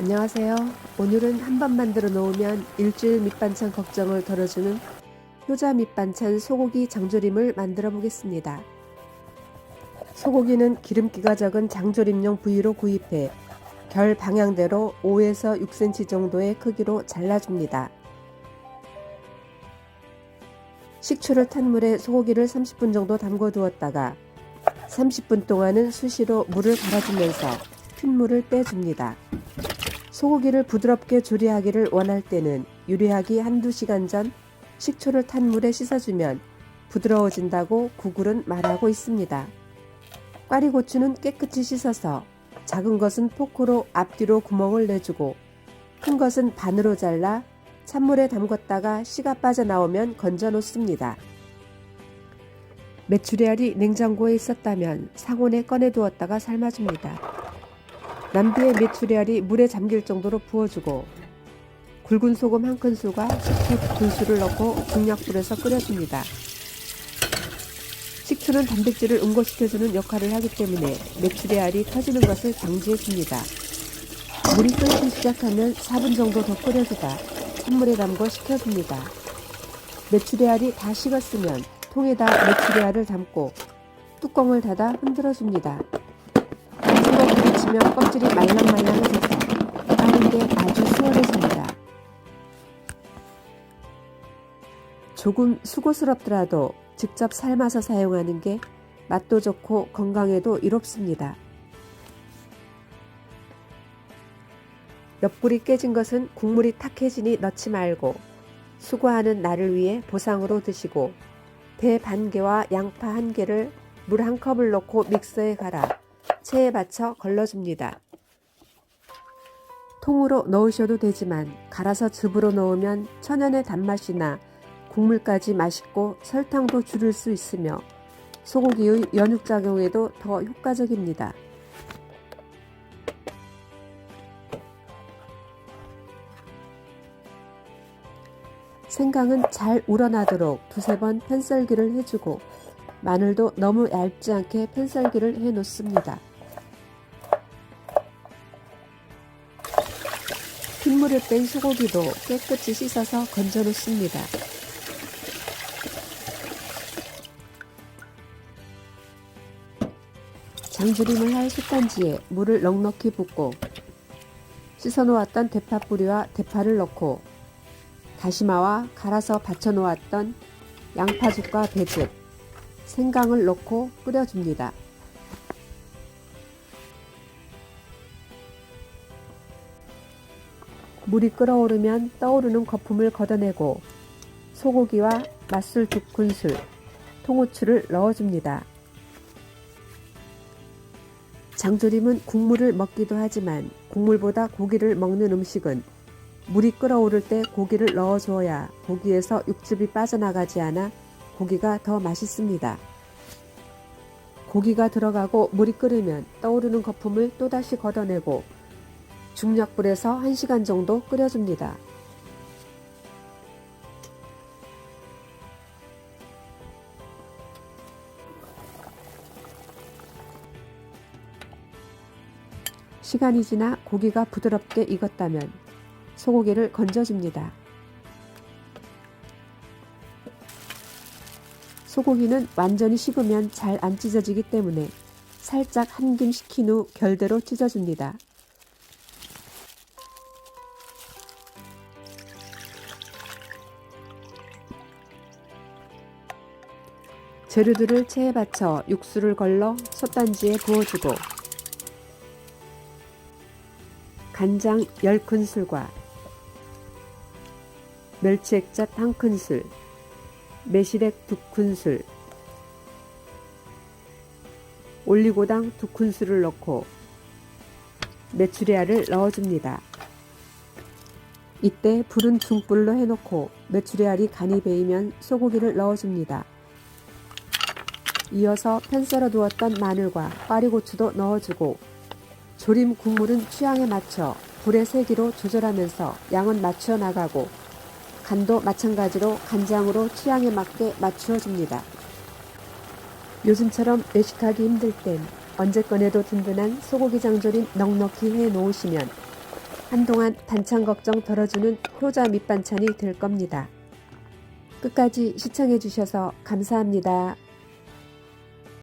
안녕하세요. 오늘은 한 번 만들어 놓으면 일주일 밑반찬 걱정을 덜어주는 효자 밑반찬 소고기 장조림을 만들어 보겠습니다. 소고기는 기름기가 적은 장조림용 부위로 구입해 결 방향대로 5에서 6cm 정도의 크기로 잘라줍니다. 식초를 탄 물에 소고기를 30분 정도 담궈 두었다가 30분 동안은 수시로 물을 갈아주면서 핏물을 빼줍니다. 소고기를 부드럽게 조리하기를 원할 때는 유리하기 한두 시간 전 식초를 탄 물에 씻어주면 부드러워진다고 구글은 말하고 있습니다. 꽈리고추는 깨끗이 씻어서 작은 것은 포크로 앞뒤로 구멍을 내주고 큰 것은 반으로 잘라 찬물에 담궜다가 씨가 빠져나오면 건져 놓습니다. 메추리알이 냉장고에 있었다면 상온에 꺼내 두었다가 삶아줍니다. 남비의 메추리알이 물에 잠길 정도로 부어주고 굵은 소금 한 큰술과 식초 두 큰술을 넣고 중약불에서 끓여줍니다. 식초는 단백질을 응고시켜주는 역할을 하기 때문에 메추리알이 터지는 것을 방지해줍니다. 물이 끓기 시작하면 4분 정도 더 끓여주다 찬물에 담궈 식혀줍니다. 메추리알이 다 식었으면 통에다 메추리알을 담고 뚜껑을 닫아 흔들어줍니다. 부딪히면 껍질이 말랑말랑해져서 빠는 게 아주 수월해집니다. 조금 수고스럽더라도 직접 삶아서 사용하는 게 맛도 좋고 건강에도 이롭습니다. 옆구리 깨진 것은 국물이 탁해지니 넣지 말고 수고하는 나를 위해 보상으로 드시고 배 반 개와 양파 한 개를 물 한 컵을 넣고 믹서에 갈아 체에 받쳐 걸러줍니다. 통으로 넣으셔도 되지만 갈아서 즙으로 넣으면 천연의 단맛이나 국물까지 맛있고 설탕도 줄일 수 있으며 소고기의 연육작용에도 더 효과적입니다. 생강은 잘 우러나도록 두세 번 편썰기를 해주고 마늘도 너무 얇지 않게 편썰기를 해 놓습니다. 핏물을 뺀 소고기도 깨끗이 씻어서 건져 놓습니다. 장조림을 할 솥단지에 물을 넉넉히 붓고 씻어 놓았던 대파 뿌리와 대파를 넣고 다시마와 갈아서 받쳐 놓았던 양파즙과 배즙, 생강을 넣고 끓여줍니다. 물이 끓어오르면 떠오르는 거품을 걷어내고 소고기와 맛술 두 큰술, 통후추를 넣어줍니다. 장조림은 국물을 먹기도 하지만 국물보다 고기를 먹는 음식은 물이 끓어오를 때 고기를 넣어줘야 고기에서 육즙이 빠져나가지 않아 고기가 더 맛있습니다. 고기가 들어가고 물이 끓으면 떠오르는 거품을 또다시 걷어내고 중약불에서 1시간 정도 끓여줍니다. 시간이 지나 고기가 부드럽게 익었다면 소고기를 건져줍니다. 소고기는 완전히 식으면 잘 안 찢어지기 때문에 살짝 한 김 식힌 후 결대로 찢어줍니다. 재료들을 체에 받쳐 육수를 걸러 솥단지에 부어주고 간장 10큰술과 멸치액젓 1큰술, 매실액 2큰술, 올리고당 2큰술을 넣고 메추리알을 넣어줍니다. 이때 불은 중불로 해놓고 메추리알이 간이 배이면 소고기를 넣어줍니다. 이어서 편 썰어 두었던 마늘과 꽈리고추도 넣어주고 조림 국물은 취향에 맞춰 불의 세기로 조절하면서 양은 맞춰 나가고 간도 마찬가지로 간장으로 취향에 맞게 맞추어 줍니다. 요즘처럼 외식하기 힘들 땐 언제 꺼내도 든든한 소고기 장조림 넉넉히 해 놓으시면 한동안 반찬 걱정 덜어주는 효자 밑반찬이 될 겁니다. 끝까지 시청해 주셔서 감사합니다.